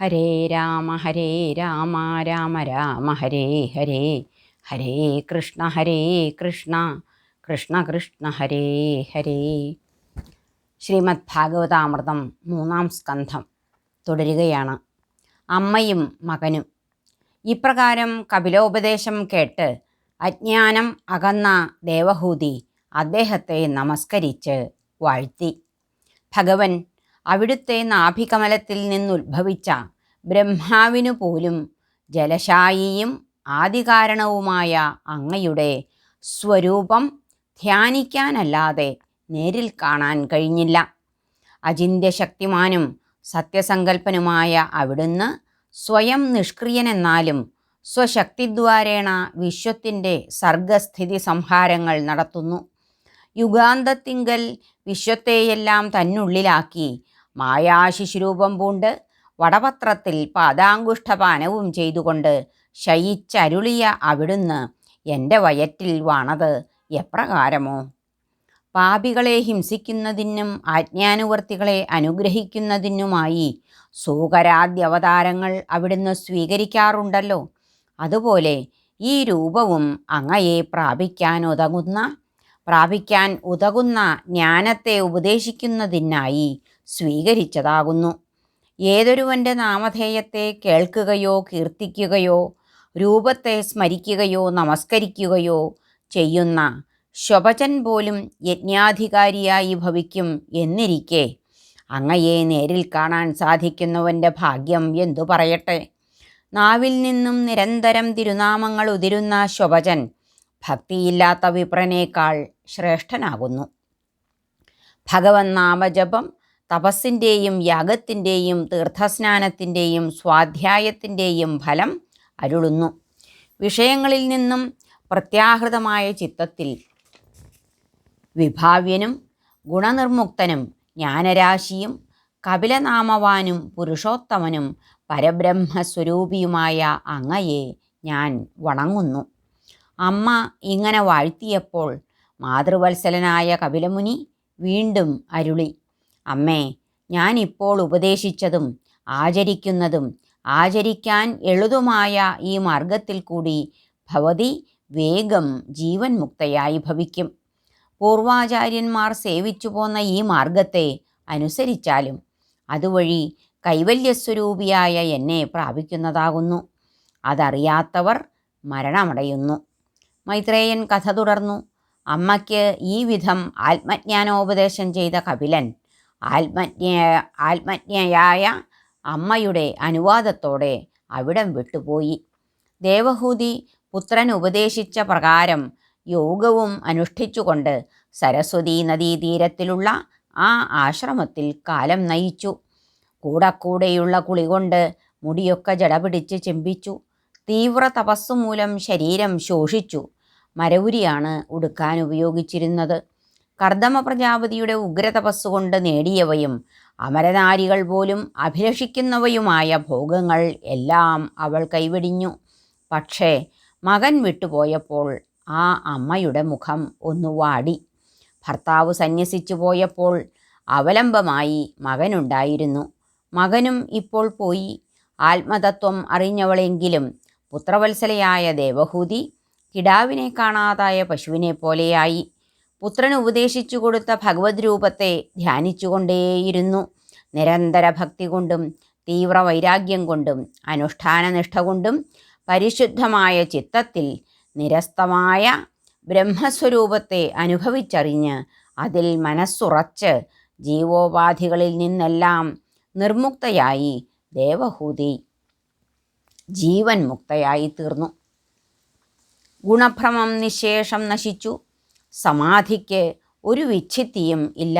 ഹരേ രാമ ഹരേ രാമ രാമ രാമ ഹരേ ഹരേ ഹരേ കൃഷ്ണ ഹരേ കൃഷ്ണ കൃഷ്ണ കൃഷ്ണ ഹരേ ഹരേ. ശ്രീമദ് ഭാഗവതാമൃതം മൂന്നാം സ്കന്ധം തുടരുകയാണ്. അമ്മയും മകനും. ഇപ്രകാരം കപിലോപദേശം കേട്ട് അജ്ഞാനം അകന്ന ദേവഹൂതി അദ്ദേഹത്തെ നമസ്കരിച്ച് വാഴ്ത്തി. ഭഗവൻ അവിടുത്തെ നാഭികമലത്തിൽ നിന്നുദ്ഭവിച്ച ബ്രഹ്മാവിനു പോലും ജലശായിയും ആദികാരണവുമായ അങ്ങയുടെ സ്വരൂപം ധ്യാനിക്കാനല്ലാതെ നേരിൽ കാണാൻ കഴിഞ്ഞില്ല. അചിന്ത്യശക്തിമാനും സത്യസങ്കല്പനുമായ അവിടുന്ന് സ്വയം നിഷ്ക്രിയനെന്നാലും സ്വശക്തിദ്വാരേണ വിശ്വത്തിന്റെ സർഗസ്ഥിതി സംഹാരങ്ങൾ നടത്തുന്നു. യുഗാന്തത്തിങ്കൽ വിശ്വത്തെയെല്ലാം തന്നുള്ളിലാക്കി മായാശിശുരൂപം പൂണ്ട് വടപത്രത്തിൽ പാദാങ്കുഷ്ഠപാനവും ചെയ്തുകൊണ്ട് ശയിച്ചരുളിയ അവിടുന്ന് എന്റെ വയറ്റിൽ വാണത് എപ്രകാരമോ? പാപികളെ ഹിംസിക്കുന്നതിനും ആജ്ഞാനുവർത്തികളെ അനുഗ്രഹിക്കുന്നതിനുമായി സൂകരാദ്യവതാരങ്ങൾ അവിടുന്ന് സ്വീകരിക്കാറുണ്ടല്ലോ. അതുപോലെ ഈ രൂപവും അങ്ങയെ പ്രാപിക്കാൻ ഉതകുന്ന പ്രാപിക്കാൻ ഉതകുന്ന ജ്ഞാനത്തെ ഉപദേശിക്കുന്നതിനായി സ്വീകരിച്ചതാകുന്നു. ഏതൊരുവന്റെ നാമധേയത്തെ കേൾക്കുകയോ കീർത്തിക്കുകയോ രൂപത്തെ സ്മരിക്കുകയോ നമസ്കരിക്കുകയോ ചെയ്യുന്ന ശൊഭജൻ പോലും യജ്ഞാധികാരിയായി ഭവിക്കും എന്നിരിക്കെ അങ്ങയെ നേരിൽ കാണാൻ സാധിക്കുന്നവന്റെ ഭാഗ്യം എന്തു പറയട്ടെ? നാവിൽ നിന്നും നിരന്തരം തിരുനാമങ്ങൾ ഉതിരുന്ന ശൊഭജൻ ഭക്തിയില്ലാത്ത വിപ്രനേക്കാൾ ശ്രേഷ്ഠനാകുന്നു. ഭഗവൻ നാമജപം തപസ്സിന്റെയും യാഗത്തിന്റെയും തീർത്ഥസ്നാനത്തിന്റെയും സ്വാധ്യായത്തിന്റെയും ഫലം അരുളുന്നു. വിഷയങ്ങളിൽ നിന്നും പ്രത്യാഹൃതമായ ചിത്തത്തിൽ വിഭാവ്യനും ഗുണനിർമുക്തനും ജ്ഞാനരാശിയും കപിലനാമവാനും പുരുഷോത്തമനും പരബ്രഹ്മസ്വരൂപിയുമായ അങ്ങയെ ഞാൻ വണങ്ങുന്നു. അമ്മ ഇങ്ങനെ വാഴ്ത്തിയപ്പോൾ മാതൃവത്സലനായ കപിലമുനി വീണ്ടും അരുളി. അമ്മേ ഞാനിപ്പോൾ ഉപദേശിച്ചതും ആചരിക്കുന്നതും ആചരിക്കാൻ എളുതുമായ ഈ മാർഗത്തിൽ കൂടി ഭവതി വേഗം ജീവൻ മുക്തയായി ഭവിക്കും. പൂർവാചാര്യന്മാർ സേവിച്ചു പോന്ന ഈ മാർഗത്തെ അനുസരിച്ചാലും അതുവഴി കൈവല്യസ്വരൂപിയായ എന്നെ പ്രാപിക്കുന്നതാകുന്നു. അതറിയാത്തവർ മരണമടയുന്നു. മൈത്രേയൻ കഥ തുടർന്നു. അമ്മയ്ക്ക് ഈ വിധം ആത്മജ്ഞാനോപദേശം ചെയ്ത കപിലൻ ആത്മജ്ഞ ആത്മജ്ഞയായ അമ്മയുടെ അനുവാദത്തോടെ അവിടം വിട്ടുപോയി. ദേവഹൂതി പുത്രൻ ഉപദേശിച്ച പ്രകാരം യോഗവും അനുഷ്ഠിച്ചുകൊണ്ട് സരസ്വതീ നദീതീരത്തിലുള്ള ആ ആശ്രമത്തിൽ കാലം നയിച്ചു. കൂടക്കൂടെയുള്ള കുളികൊണ്ട് മുടിയൊക്കെ ജടപിടിച്ച് ചെമ്പിച്ചു. തീവ്ര തപസ്സുമൂലം ശരീരം ശോഷിച്ചു. മരവുരിയാണ് ഉടുക്കാൻ ഉപയോഗിച്ചിരുന്നത്. കർദമ പ്രജാപതിയുടെ ഉഗ്രതപസ്സുകൊണ്ട് നേടിയവയും അമരനാരികൾ പോലും അഭിലഷിക്കുന്നവയുമായ ഭോഗങ്ങൾ എല്ലാം അവൾ കൈവെടിഞ്ഞു. പക്ഷേ മകൻ വിട്ടുപോയപ്പോൾ ആ അമ്മയുടെ മുഖം ഒന്ന് വാടി. ഭർത്താവ് സന്യസിച്ചു പോയപ്പോൾ അവലംബമായി മകനുണ്ടായിരുന്നു. മകനും ഇപ്പോൾ പോയി. ആത്മതത്വം അറിഞ്ഞവളെങ്കിലും പുത്രവത്സലയായ ദേവഹൂതി കിടാവിനെ കാണാതായ പശുവിനെ പോലെയായി. പുത്രൻ ഉപദേശിച്ചു കൊടുത്ത ഭഗവത് രൂപത്തെ ധ്യാനിച്ചുകൊണ്ടേയിരുന്നു. നിരന്തര ഭക്തി കൊണ്ടും തീവ്ര വൈരാഗ്യം കൊണ്ടും അനുഷ്ഠാനനിഷ്ഠ കൊണ്ടും പരിശുദ്ധമായ ചിത്തത്തിൽ നിരസ്തമായ ബ്രഹ്മസ്വരൂപത്തെ അനുഭവിച്ചറിഞ്ഞ് അതിൽ മനസ്സുറച്ച് ജീവോപാധികളിൽ നിന്നെല്ലാം നിർമുക്തയായി ദേവഹൂതി ജീവൻ മുക്തയായി തീർന്നു. ഗുണഭ്രമം നിശേഷം നശിച്ചു. സമാധിക്ക് ഒരു വിച്ഛിത്തിയും ഇല്ല.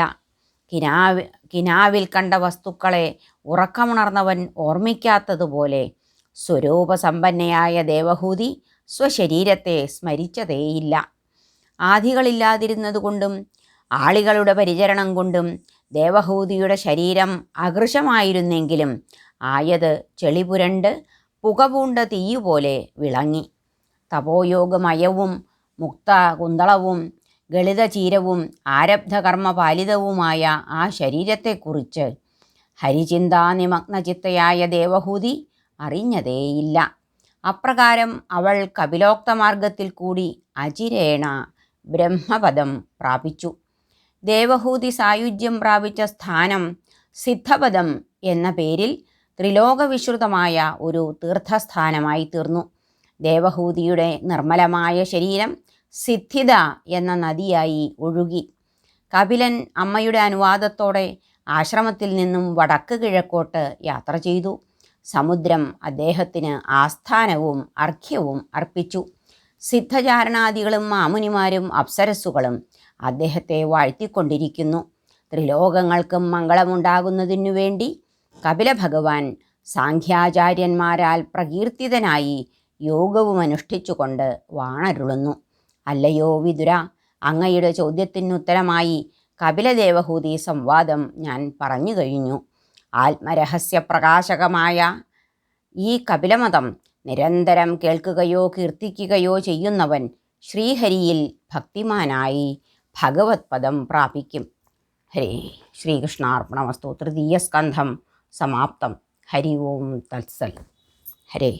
കിനാവ് കിനാവിൽ കണ്ട വസ്തുക്കളെ ഉറക്കമുണർന്നവൻ ഓർമ്മിക്കാത്തതുപോലെ സ്വരൂപസമ്പന്നയായ ദേവഹൂതി സ്വശരീരത്തെ സ്മരിച്ചതേയില്ല. ആദികളില്ലാതിരുന്നതുകൊണ്ടും ആളികളുടെ പരിചരണം കൊണ്ടും ദേവഹൂതിയുടെ ശരീരം അകൃശമായിരുന്നെങ്കിലും ആയത് ചെളിപുരണ്ട് പുകപൂണ്ട തീയുപോലെ വിളങ്ങി. തപോയോഗമയവും മുക്ത കുന്തളവും ഗളിതചീരവും ആരബ്ധകർമ്മപാലിതവുമായ ആ ശരീരത്തെക്കുറിച്ച് ഹരിചിന്താനിമഗ്നചിത്തയായ ദേവഹൂതി അറിഞ്ഞതേയില്ല. അപ്രകാരം അവൾ കപിലോക്തമാർഗത്തിൽ കൂടി അചിരേണ ബ്രഹ്മപദം പ്രാപിച്ചു. ദേവഹൂതി സായുജ്യം പ്രാപിച്ച സ്ഥാനം സിദ്ധപദം എന്ന പേരിൽ ത്രിലോകവിശ്രുതമായ ഒരു തീർത്ഥസ്ഥാനമായി തീർന്നു ദേവഹൂതിയുടെ നിർമ്മലമായ ശരീരം സിദ്ധിത എന്ന നദിയായി ഒഴുകി. കപിലൻ അമ്മയുടെ അനുവാദത്തോടെ ആശ്രമത്തിൽ നിന്നും വടക്ക് കിഴക്കോട്ട് യാത്ര ചെയ്തു. സമുദ്രം അദ്ദേഹത്തിന് ആസ്ഥാനവും അർഘ്യവും അർപ്പിച്ചു. സിദ്ധചാരണാദികളും മാമുനിമാരും അപ്സരസ്സുകളും അദ്ദേഹത്തെ വാഴ്ത്തിക്കൊണ്ടിരിക്കുന്നു. ത്രിലോകങ്ങൾക്കും മംഗളമുണ്ടാകുന്നതിനു വേണ്ടി കപില ഭഗവാൻ സാഖ്യാചാര്യന്മാരാൽ പ്രകീർത്തിതനായി യോഗവും അനുഷ്ഠിച്ചുകൊണ്ട് വാണരുളുന്നു. അല്ലയോ വിതുര? അങ്ങയുടെ ചോദ്യത്തിനുത്തരമായി കപിലദേവഹൂതി സംവാദം ഞാൻ പറഞ്ഞു കഴിഞ്ഞു. ആത്മരഹസ്യപ്രകാശകമായ ഈ കപിലമതം നിരന്തരം കേൾക്കുകയോ കീർത്തിക്കുകയോ ചെയ്യുന്നവൻ ശ്രീഹരിയിൽ ഭക്തിമാനായി ഭഗവത് പദം പ്രാപിക്കും. ഹരേ ശ്രീകൃഷ്ണാർപ്പണമസ്തു തൃതീയ സ്കന്ധം സമാപ്തം. ഹരി ഓം തത്സൽ. ഹരേ.